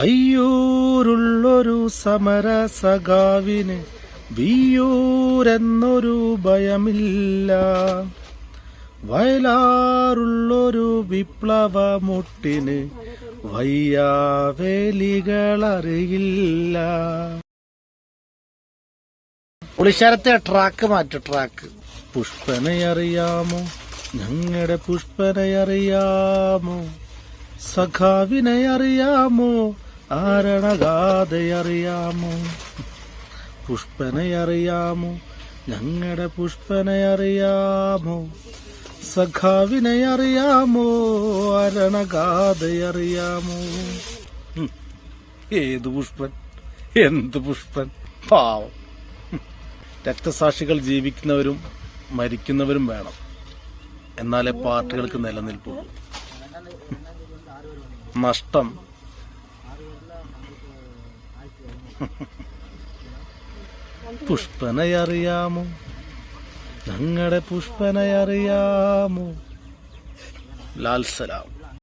അയ്യൂരുള്ളൊരു സമര സഖാവിന് വിയൂരെന്നൊരു ഭയമില്ല. വയലാറുള്ളൊരു വിപ്ലവ മുട്ടിന് വയ്യാവേലികളറിയില്ല. പുളിശരത്തെ ട്രാക്ക് മാറ്റു ട്രാക്ക്. പുഷ്പനെ അറിയാമോ? ഞങ്ങളുടെ പുഷ്പനെ അറിയാമോ? സഖാവിനെ അറിയാമോ? ആരണഗാഥ അറിയാമോ പുഷ്പനെ അറിയാമോ ഞങ്ങളുടെ പുഷ്പനെ അറിയാമോ സഖാവിനെ അറിയാമോ അരണഗാഥയറിയാമോ ഏത് പുഷ്പൻ? എന്ത് പുഷ്പൻ? പാവം. രക്തസാക്ഷികൾ ജീവിക്കുന്നവരും മരിക്കുന്നവരും വേണം. എന്നാലേ പാർട്ടികൾക്ക് നിലനിൽപ്പുള്ളൂ. നഷ്ടം പുഷ്പനെ അറിയാമോ ഞങ്ങളുടെ പുഷ്പനയറിയാമോ? ലാൽ സലാം.